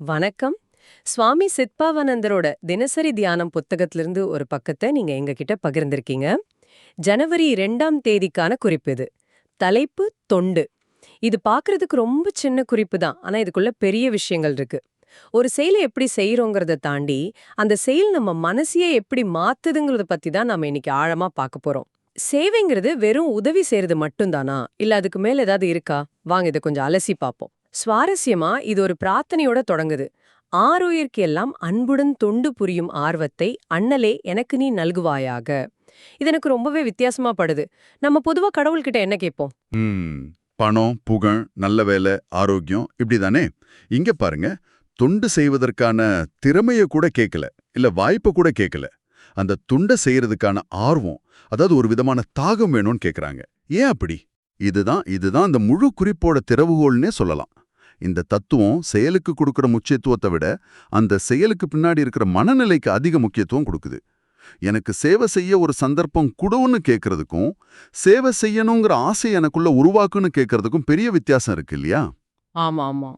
வணக்கம். சுவாமி சித்பாவனந்தரோட தினசரி தியானம் புத்தகத்திலிருந்து ஒரு பக்கத்தை நீங்க எங்ககிட்ட பகிர்ந்திருக்கீங்க. ஜனவரி ரெண்டாம் தேதிக்கான குறிப்பு இது. தலைப்பு தொண்டு. இது பார்க்கறதுக்கு ரொம்ப சின்ன குறிப்பு தான். ஆனா இதுக்குள்ள பெரிய விஷயங்கள் இருக்கு. ஒரு செயலை எப்படி செய்யறோங்கிறத தாண்டி அந்த செயல் நம்ம மனசையே எப்படி மாத்துதுங்கிறத பத்தி தான் நாம இன்னைக்கு ஆழமா பார்க்க போறோம். சேவைங்கிறது வெறும் உதவி செய்யறது மட்டும்தானா? இல்ல அதுக்கு மேல ஏதாவது இருக்கா? வாங்க இதை கொஞ்சம் அலசி பார்ப்போம். சுவாரஸ்யமா இது ஒரு பிரார்த்தனையோட தொடங்குது. ஆரோயிற்கு எல்லாம் அன்புடன் தொண்டு புரியும் ஆர்வத்தை அண்ணலே எனக்கு நீ நல்குவாயாக. இது எனக்கு ரொம்பவே வித்தியாசமா படுது. நம்ம பொதுவா கடவுள்கிட்ட என்ன கேட்போம்? பணம் புகழ் நல்ல வேலை ஆரோக்கியம் இப்படிதானே? இங்க பாருங்க தொண்டு செய்வதற்கான திறமைய கூட கேட்கல இல்ல வாய்ப்பை கூட கேட்கல. அந்த துண்டை செய்யறதுக்கான ஆர்வம் அதாவது ஒரு விதமான தாகம் வேணும்னு கேக்குறாங்க ஏன் அப்படி? இதுதான் இதுதான் அந்த முழு குறிப்போட திறவுகோல்னே சொல்லலாம். இந்த தத்துவம் செயலுக்கு கொடுக்கிற முக்கியத்துவத்தை விட அந்த செயலுக்கு பின்னாடி இருக்கிற மனநிலைக்கு அதிக முக்கியத்துவம் கொடுக்குது. எனக்கு சேவை செய்ய ஒரு சந்தர்ப்பம் குடுன்னு கேட்கறதுக்கும் சேவை செய்யணுங்கிற ஆசை எனக்குள்ள உருவாக்குன்னு கேட்கறதுக்கும் பெரிய வித்தியாசம் இருக்கு இல்லையா? ஆமா ஆமா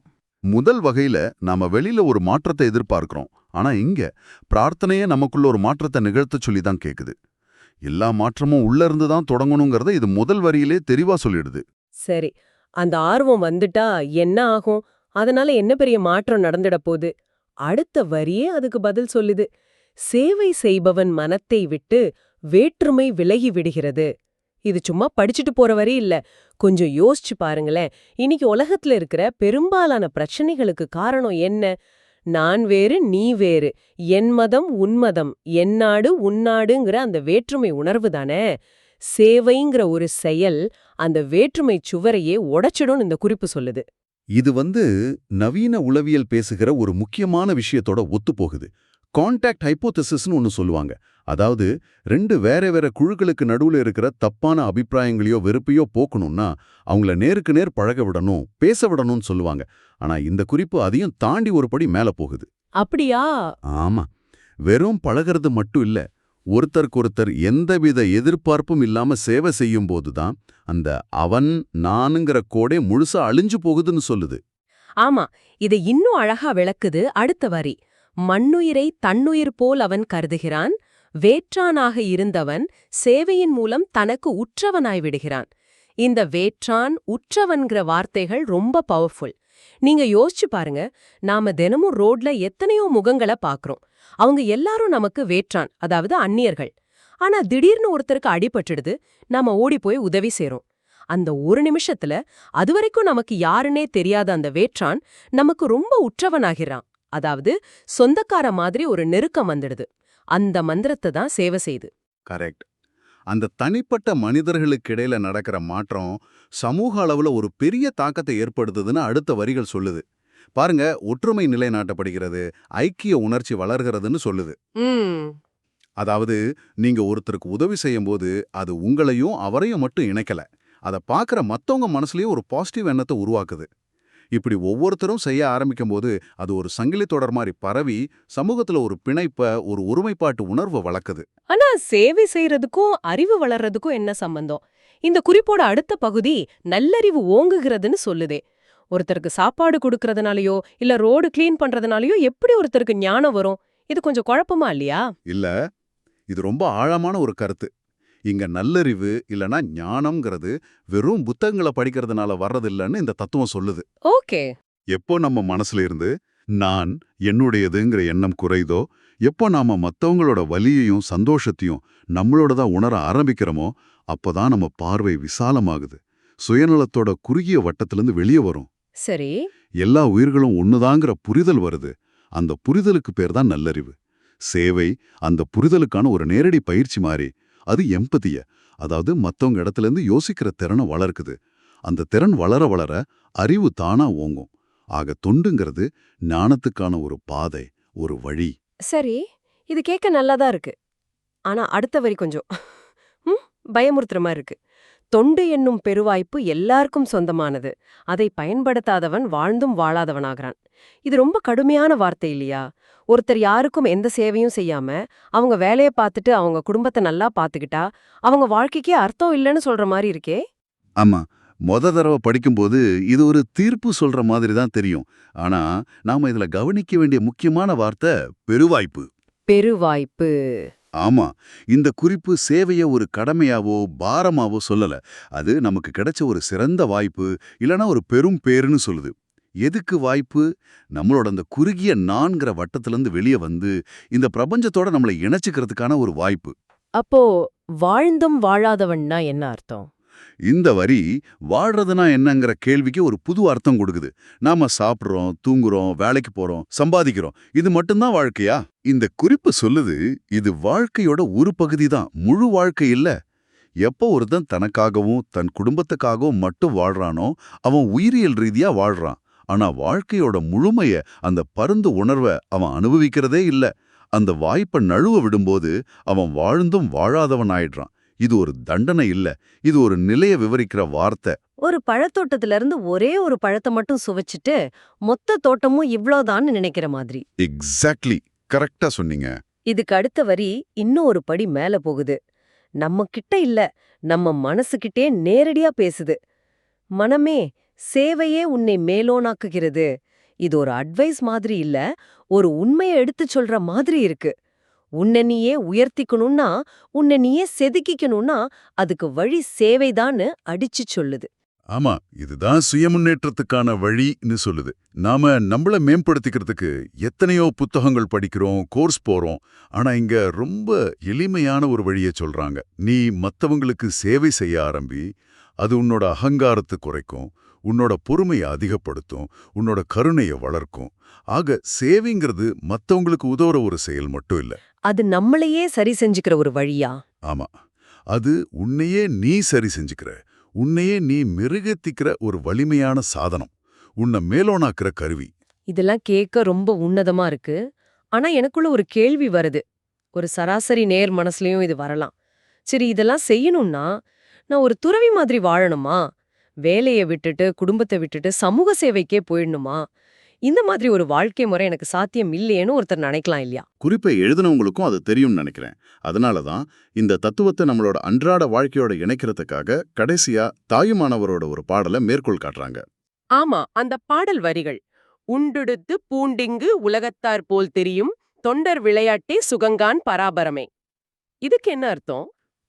முதல் வகையில நாம வெளியில ஒரு மாற்றத்தை எதிர்பார்க்கிறோம். ஆனா இங்க பிரார்த்தனையே நமக்குள்ள ஒரு மாற்றத்தை நிகழ்த்த சொல்லி தான் கேக்குது. எல்லா மாற்றமும் உள்ள இருந்து தான் தொடங்கணுங்கிறத இது முதல் வரியிலே தெளிவா சொல்லிடுது. சரி. அந்த ஆர்வம் வந்துட்டா என்ன ஆகும்? அதனால என்ன பெரிய மாற்றம் நடந்துட போகுது? அடுத்த வரியே அதுக்கு பதில் சொல்லுது. சேவை செய்பவன் மனத்தை விட்டு வேற்றுமை விலகி விடுகிறது. இது சும்மா படிச்சுட்டு போற வரி இல்ல. கொஞ்சம் யோசிச்சு பாருங்களேன். இன்னைக்கு உலகத்துல இருக்கிற பெரும்பாலான பிரச்சனைகளுக்கு காரணம் என்ன? நான் வேறு நீ வேறு. என் மதம் உன்மதம் என் நாடு உன்னாடுங்கிற அந்த வேற்றுமை உணர்வு தானே? சேவைங்கிற ஒரு செயல் அந்த வேற்றுமை சுவரையே உடைச்சிடும்னு இந்த குறிப்பு சொல்லுது. இது வந்து நவீன உளவியல் பேசுகிற ஒரு முக்கியமான விஷயத்தோட ஒத்துப்போகுது. கான்டாக்ட் ஹைப்போதசிஸ்னு ஒன்னு சொல்லுவாங்க. அதாவது ரெண்டு வேற வேற குழுக்களுக்கு நடுவுல இருக்கிற தப்பான அபிப்பிராயங்களையோ வெறுப்பையோ போக்கணும்னா அவங்கள நேருக்கு நேர் பழக விடணும் பேச விடணும்னு சொல்லுவாங்க. ஆனா இந்த குறிப்பு அதையும் தாண்டி ஒரு படி மேல போகுது. அப்படியா? ஆமா. வெறும் பழகிறது மட்டும் இல்ல ஒருத்தருக்கு ஒருத்தர் எந்தவித எதிர்பார்ப்பும் இல்லாம சேவை செய்யும் போதுதான் அந்த அவன் நானுங்கிற கோடே முழுசா அழிஞ்சு போகுதுன்னு சொல்லுது. ஆமா இதை இன்னும் அழகா விளக்குது அடுத்த வரி. மண்ணுயிரை தன்னுயிர் போல் அவன் கருதுகிறான் வேற்றானாக இருந்தவன் சேவையின் மூலம் தனக்கு உற்றவனாய் விடுகிறான். இந்த வேற்றான் உற்றவன்கிற வார்த்தைகள் ரொம்ப பவர்ஃபுல் நீங்க யோசிச்சு பாருங்க நாம தினமும் ரோட்ல எத்தனையோ முகங்களை பாக்குறோம். அவங்க எல்லாரும் நமக்கு வேற்றான் அதாவது அந்நியர்கள். ஆனா திடீர்னு ஒருத்தருக்கு அடிபட்டுடுது நாம ஓடி போய் உதவி செய்றோம். அந்த ஒரு நிமிஷத்துல அதுவரைக்கும் நமக்கு யாருன்னே தெரியாத அந்த வேற்றான் நமக்கு ரொம்ப உற்றவனாகிறான். அதாவது சொந்தக்கார மாதிரி ஒரு நெருக்கம் வந்துடுது. அந்த மந்திரத்தை தான் சேவை செய்து. கரெக்ட். அந்த தனிப்பட்ட மனிதர்களுக்கு இடையில நடக்கிற மாற்றம் சமூக அளவுல ஒரு பெரிய தாக்கத்தை ஏற்படுத்துதுன்னு அடுத்த வரிகள் சொல்லுது. பாருங்க ஒற்றுமை நிலைநாட்டப்படுகிறது ஐக்கிய உணர்ச்சி வளர்கிறதுன்னு சொல்லுது. அதாவது நீங்க ஒருத்தருக்கு உதவி செய்யும்போது அது உங்களையும் அவரையும் மட்டும் இணைக்கல. அதை பார்க்குற மத்தவங்க மனசுலயும் ஒரு பாசிட்டிவ் எண்ணத்தை உருவாக்குது. இப்படி ஒவ்வொருத்தரும் செய்ய ஆரம்பிக்கும் போது அது ஒரு சங்கிலி தொடர் மாதிரி பரவி சமூகத்துல ஒரு பிணைப்ப ஒரு ஒருமைப்பாட்டு உணர்வை வளர்க்குது. ஆனா சேவை செய்யறதுக்கும் அறிவு வளர்றதுக்கும் என்ன சம்பந்தம்? இந்த குறிப்போட அடுத்த பகுதி நல்லறிவு ஓங்குகிறதுன்னு சொல்லுதே. ஒருத்தருக்கு சாப்பாடு கொடுக்கறதுனாலயோ இல்ல ரோடு கிளீன் பண்றதுனாலயோ எப்படி ஒருத்தருக்கு ஞானம் வரும்? இது கொஞ்சம் குழப்பமா இல்லையா? இல்ல. இது ரொம்ப ஆழமான ஒரு கருத்து. இங்க நல்லறிவு இல்லனா ஞானம்ங்கிறது வெறும் புத்தகங்களை படிக்கிறதுனால வர்றதில்லைன்னு இந்த தத்துவம் சொல்லுது. ஓகே. எப்போ நம்ம மனசுல இருந்து நான் என்னுடையதுங்கிற எண்ணம் குறைதோ எப்போ நாம மத்தவங்களோட வலியையும் சந்தோஷத்தையும் நம்மளோட தான் உணர ஆரம்பிக்கிறோமோ அப்பதான் நம்ம பார்வை விசாலமாகுது. சுயநலத்தோட குறுகிய வட்டத்திலிருந்து வெளியே வரும். சரி. எல்லா உயிர்களும் ஒண்ணுதாங்கிற புரிதல் வருது. அந்த புரிதலுக்கு பேர் தான் நல்லறிவு. சேவை அந்த புரிதலுக்கான ஒரு நேரடி பயிற்சி மாதிரி அது எம்பதிய அதாவது மத்தவங்க இடத்துல இருந்து யோசிக்கிற திறனை வளர்க்குது. அந்த திறன் வளர வளர அறிவு தானா ஓங்கும். ஆக தொண்டுங்கிறது ஞானத்துக்கான ஒரு பாதை ஒரு வழி. சரி இது கேட்க நல்லாதான் இருக்கு. ஆனா அடுத்த வரி கொஞ்சம். பயமுறுத்துற மாதிரி இருக்கு. தொண்டு என்னும் பெருவாய்ப்பு எல்லாருக்கும் சொந்தமானது. அதை பயன்படுத்தாதவன் வாழ்ந்தும் வாழாதவனாகிறான். இது ரொம்ப கடுமையான வார்த்தை இல்லையா? ஒருத்தர் யாருக்கும் எந்த சேவையும் செய்யாம அவங்க வேலைய பார்த்துட்டு அவங்க குடும்பத்தை நல்லா பார்த்துக்கிட்டா அவங்க வாழ்க்கைக்கே அர்த்தம் இல்லைன்னு சொல்ற மாதிரி இருக்கே. ஆமா. மொத தடவை படிக்கும்போது இது ஒரு தீர்ப்பு சொல்ற மாதிரி தான் தெரியும். ஆனா நாம இதுல கவனிக்க வேண்டிய முக்கியமான வார்த்தை பெருவாய்ப்பு. பெருவாய்ப்பு. ஆமா இந்த குறிப்பு சேவைய ஒரு கடமையாவோ பாரமாவோ சொல்லல. அது நமக்கு கிடைச்ச ஒரு சிறந்த வாய்ப்பு இல்லனா ஒரு பெரும் பேருன்னு சொல்லுது. எதுக்கு வாய்ப்பு? நம்மளோட அந்த குறுகிய நான்கிற வட்டத்திலேருந்து வெளியே வந்து இந்த பிரபஞ்சத்தோட நம்மளை இணைச்சிக்கிறதுக்கான ஒரு வாய்ப்பு. அப்போ வாழ்ந்தும் வாழாதவன்னா என்ன அர்த்தம்? இந்த வரி வாழ்றதுனா என்னங்கிற கேள்விக்கு ஒரு புது அர்த்தம் கொடுக்குது. நாம சாப்பிடுறோம் தூங்குறோம் வேலைக்கு போறோம் சம்பாதிக்கிறோம். இது மட்டும்தான் வாழ்க்கையா? இந்த குறிப்பு சொல்லுது இது வாழ்க்கையோட ஒரு பகுதி தான் முழு வாழ்க்கை இல்ல. எப்போ ஒருத்தன் தனக்காகவும் தன் குடும்பத்துக்காகவும் மட்டும் வாழ்றானோ அவன் உயிரியல் ரீதியா வாழ்றான். ஆனா வாழ்க்கையோட முழுமைய அந்த பருந்து உணர்வை அவன் அனுபவிக்கிறதே இல்ல. அந்த வாய்ப்பை நழுவ விடும்போது அவன் வாழ்ந்தும் வாழாதவன் ஆயிடுறான். இது ஒரு தண்டனை இல்ல. இது ஒரு நிலைய விவரிக்கிற வார்த்தை. ஒரு பழத்தோட்டத்துல இருந்து ஒரே ஒரு பழத்தை மட்டும் சுவைச்சிட்டு மொத்த தோட்டமும் இவ்ளோதான்னு நினைக்கிற மாதிரி. எக்ஸாக்ட்லி கரெக்டா சொன்னீங்க. இதுக்கு அடுத்த வரி இன்னும் ஒரு படி மேல போகுது. நம்ம கிட்ட இல்ல. நம்ம மனசுகிட்டே நேரடியா பேசுது. மனமே சேவையே உன்னை மேலோனாக்குகிறது. இது ஒரு அட்வைஸ் மாதிரி இல்ல. ஒரு உண்மையை எடுத்துச் சொல்ற மாதிரி இருக்கு. உன்னை நீயே உயர்த்திக்கணும்னா உன்னை நீயே செதுக்கிக்கணும்னா அதுக்கு வழி சேவைதான்னு அடிச்சு சொல்லுது. ஆமா இதுதான் சுயமுன்னேற்றத்துக்கான வழின்னு சொல்லுது. நாம நம்மள மேம்படுத்திக்கிறதுக்கு எத்தனையோ புத்தகங்கள் படிக்கிறோம் கோர்ஸ் போறோம் ஆனா இங்க ரொம்ப எளிமையான ஒரு வழியை சொல்றாங்க. நீ மத்தவங்களுக்கு சேவை செய்ய ஆரம்பி அது உன்னோட அகங்காரத்தை குறைக்கும் உன்னோட பொறுமையை அதிகப்படுத்தும் உன்னோட கருணையை வளர்க்கும். ஆக சேவைங்கிறது மத்தவங்களுக்கு உதவுற ஒரு செயல் மட்டும் இல்ல. அது நம்மளையே சரி செஞ்சுக்கிற ஒரு வழியா? ஆமா. அது உன்னையே நீ சரி செஞ்சுக்கிற உன்னையே நீ மிருகத்திக்கிற ஒரு வலிமையான சாதனம் உன்னை மேலோனாக்குற கருவி. இதெல்லாம் கேட்க ரொம்ப உன்னதமா இருக்கு. ஆனா எனக்குள்ள ஒரு கேள்வி வருது. ஒரு சராசரி நேர் மனசுலயும் இது வரலாம். சரி இதெல்லாம் செய்யணும்னா நான் ஒரு துறவி மாதிரி வாழணுமா? வேலையை விட்டுட்டு குடும்பத்தை விட்டுட்டு சமூக சேவைக்கே போயிடணுமா? இந்த மாதிரி ஒரு வாழ்க்கை முறை எனக்கு சாத்தியம் இல்லையேன்னு ஒருத்தர் நினைக்கலாம் இல்லையா? குறிப்பை எழுதினவங்களுக்கும் அது தெரியும்னு நினைக்கிறேன். அதனால தான் இந்த தத்துவத்தை நம்மளோட அன்றாட வாழ்க்கையோட இணைக்கிறதுக்காக கடைசியா தாயுமானவரோட ஒரு பாடலை மேற்கோள் காட்டுறாங்க. ஆமா அந்த பாடல் வரிகள் உண்டுடுத்து பூண்டிங்கு உலகத்தார் போல் தெரியும் தொண்டர் விளையாட்டே சுகங்கான் பராபரமே. இதுக்கு என்ன அர்த்தம்?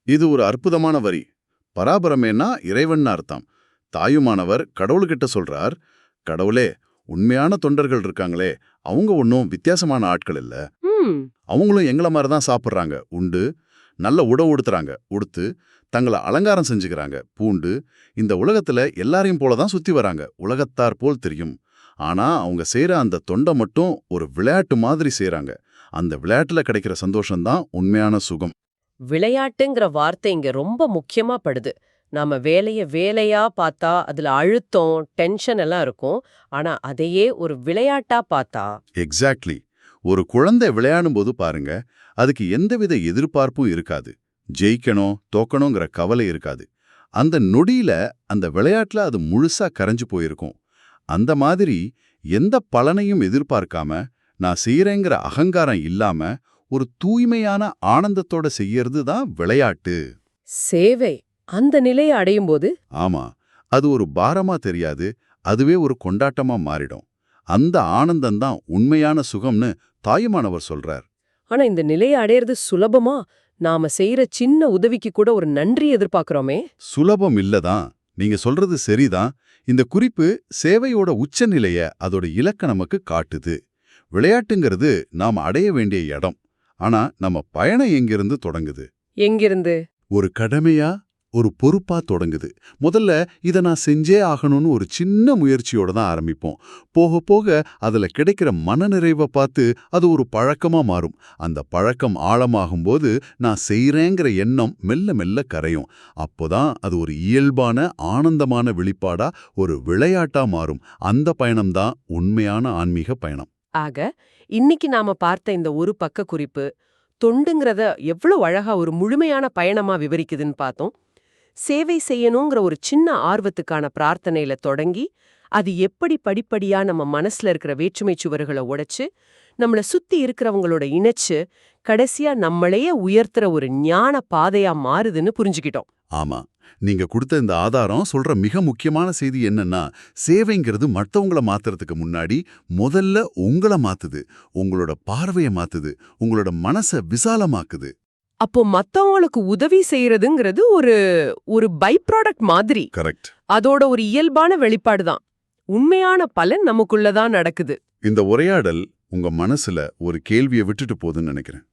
இது ஒரு அற்புதமான வரி. பராபரமேனா இறைவன் அர்த்தம். தாயுமானவர் கடவுள்கிட்ட சொல்றார் கடவுளே உண்மையான தொண்டர்கள் இருக்காங்களே அவங்க ஒன்றும் வித்தியாசமான ஆட்கள் இல்ல. அவங்களும் எங்கள மாதிரி தான் சாப்பிட்றாங்க. உண்டு நல்ல உடவு உடுத்துறாங்க. உடுத்து தங்களை அலங்காரம் செஞ்சுக்கிறாங்க. பூண்டு இந்த உலகத்துல எல்லாரையும் போல தான் சுத்தி வராங்க. உலகத்தார் போல் தெரியும். ஆனா அவங்க செய்யற அந்த தொண்டை மட்டும் ஒரு விளையாட்டு மாதிரி செய்றாங்க. அந்த விளையாட்டுல கிடைக்கிற சந்தோஷம்தான் உண்மையான சுகம். விளையாட்டுங்கிற வார்த்தை இங்க ரொம்ப முக்கியமா படுது. நாம வேலைய வேலையா பார்த்தா அதுல அழுத்தம் டென்ஷன் எல்லாம் இருக்கும். ஆனா அதையே ஒரு விளையாட்டா பார்த்தா எக்ஸாக்ட்லி ஒரு குழந்தை விளையாடும்போது பாருங்க அதுக்கு எந்தவித எதிர்பார்ப்பும் இருக்காது. ஜெயிக்கணும் தோக்கணுங்கிற கவலை இருக்காது. அந்த நொடியில அந்த விளையாட்டுல அது முழுசா கரைஞ்சு போயிருக்கும். அந்த மாதிரி எந்த பலனையும் எதிர்பார்க்காம நான் செய்யறேங்கிற அகங்காரம் இல்லாம ஒரு தூய்மையான ஆனந்தத்தோட செய்யறது தான் விளையாட்டு. சேவை. அந்த நிலையை அடையும் போது ஆமா அது ஒரு பாரமா தெரியாது அதுவே ஒரு கொண்டாட்டமா மாறிடும். அந்த ஆனந்தம்தான் உண்மையான சுகம்னு தாயுமானவர் சொல்றார். ஆனா இந்த நிலையை அடையிறது சுலபமா நாம செய்யற சின்ன உதவிக்கு கூட ஒரு நன்றி எதிர்பார்க்கறோமே? சுலபம் இல்லதான் நீங்க சொல்றது சரிதான் இந்த குறிப்பு சேவையோட உச்சநிலைய அதோட இலக்க நமக்கு காட்டுது. விளையாட்டுங்கிறது நாம் அடைய வேண்டிய இடம். ஆனா நம்ம பயணம் எங்கிருந்து தொடங்குது? எங்கிருந்து? ஒரு கடமையா? ஒரு பொறுப்பா தொடங்குது. முதல்ல இத நான் செஞ்சே ஆகணும்னு ஒரு சின்ன முயற்சியோட தான் ஆரம்பிப்போம். போக போக அதுல கிடைக்கிற மனநிறைவை பார்த்து அது ஒரு பழக்கமா மாறும். அந்த பழக்கம் ஆழமாகும்போது நான் செய்கிறேங்கிற எண்ணம் மெல்ல மெல்ல கரையும். அப்போதான் அது ஒரு இயல்பான ஆனந்தமான வெளிப்பாடா ஒரு விளையாட்டா மாறும். அந்த பயணம்தான் உண்மையான ஆன்மீக பயணம். ஆக இன்னைக்கு நாம பார்த்த இந்த ஒரு பக்க குறிப்பு தொண்டுங்கிறத எவ்வளவு அழகா ஒரு முழுமையான பயணமா விவரிக்குதுன்னு பார்த்தோம். சேவை செய்யணுங்கிற ஒரு சின்ன ஆர்வத்துக்கான பிரார்த்தனையில தொடங்கி அது எப்படி படிப்படியா நம்ம மனசுல இருக்கிற வேற்றுமை சுவர்களை உடைச்சு நம்மள சுத்தி இருக்கிறவங்களோட இணைச்சு கடைசியா நம்மளையே உயர்த்துற ஒரு ஞான பாதையா மாறுதுன்னு புரிஞ்சுக்கிட்டோம். ஆமா. நீங்க கொடுத்த இந்த ஆதாரம் சொல்ற மிக முக்கியமான செய்தி என்னன்னா சேவைங்கிறது மத்தவங்கள மாத்துறதுக்கு முன்னாடி முதல்ல உங்கள மாத்துது. உங்களோட பார்வைய மாத்துது. உங்களோட மனச விசாலமாக்குது. அப்போ மத்தவங்களுக்கு உதவி செய்யறதுங்கிறது ஒரு ஒரு பை ப்ராடக்ட் மாதிரி. கரெக்ட் அதோட ஒரு இயல்பான வெளிப்பாடு தான். உண்மையான பலன் நமக்குள்ளதான் நடக்குது. இந்த உரையாடல் உங்க மனசுல ஒரு கேள்வியை விட்டுட்டு போகுதுன்னு நினைக்கிறேன்.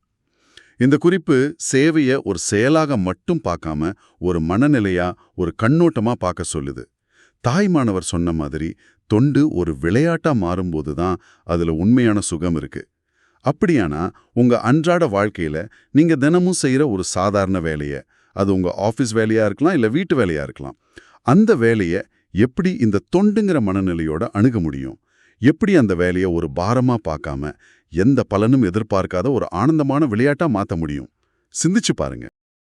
இந்த குறிப்பு சேவைய ஒரு செயலாக மட்டும் பார்க்காம ஒரு மனநிலையா ஒரு கண்ணோட்டமா பார்க்க சொல்லுது. தாய்மானவர் சொன்ன மாதிரி தொண்டு ஒரு விளையாட்டா மாறும்போது தான் அதுல உண்மையான சுகம் இருக்கு. அப்படியானா உங்க அன்றாட வாழ்க்கையில நீங்க தினமும் செய்யற ஒரு சாதாரண வேலைய அது உங்க ஆஃபீஸ் வேலையா இருக்கலாம் இல்ல வீட்டு வேலையா இருக்கலாம் அந்த வேலைய எப்படி இந்த தொண்டுங்கிற மனநிலையோட அணுக முடியும்? எப்படி அந்த வேலையை ஒரு பாரமா பார்க்காம எந்த பலனும் எதிர்பார்க்காத ஒரு ஆனந்தமான விளையாட்டா மாத்த முடியும்? சிந்திச்சு பாருங்க.